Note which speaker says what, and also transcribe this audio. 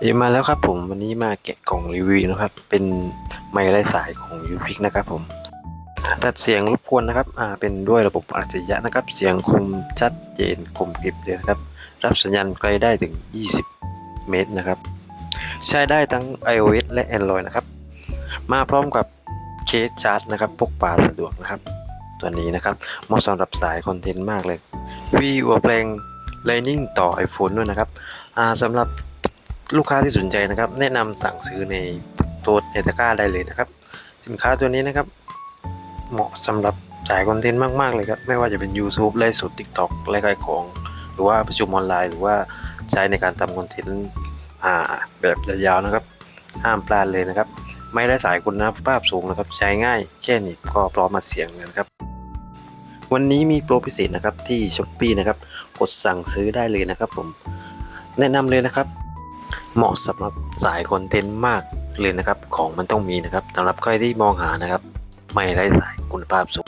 Speaker 1: เอมาแล้วครับผมวันนี้มาแกะกล่องรีวิวนะครับ เป็นไม้ไร้สายของยูพิกนะครับผมตัดเสียงรบกวนนะครับอ่าเป็นด้วยระบบอัจฉริยะนะครับ เสียงคมชัดเจนคมกริบเลยนะครับ รับสัญญาณไกลได้ถึง 20 เมตรนะครับ ใช้ได้ทั้ง iOS และ Android นะครับ มาพร้อมกับเคสชาร์จนะครับพกพาสะดวกนะครับ ตัวนี้นะครับเหมาะสำหรับสายคอนเทนต์มากเลยวีอัวแปลง Lightning ต่อ iPhone ด้วยนะครับสำหรับ ลูกค้าที่สนใจนะครับ แนะนำสั่งซื้อในโตัวในตะกร้าได้เลยนะครับ สินค้าตัวนี้นะครับ เหมาะสำหรับสายคอนเทนต์มาก ๆ เลยครับ ไม่ว่าจะเป็น YouTube ไลฟ์สด TikTok ไลฟ์ขายของ หรือว่าประชุมออนไลน์ หรือว่าใช้ในการทำคอนเทนต์แบบยาวๆนะครับ ห้ามพลาดเลยนะครับ ไม่ได้สายคุณภาพสูงนะครับ ใช้ง่ายแค่นี้ก็พร้อมมาเสียงนะครับ วันนี้มีโปรพิเศษนะครับที่ช้อปปีนะครับ กดสั่งซื้อได้เลยนะครับผม แนะนำเลยนะครับ เหมาะสำหรับสายคอนเทนต์มากเลยนะครับ ของมันต้องมีนะครับสำหรับใครที่มองหานะครับ ไม่ไร้สายคุณภาพสูง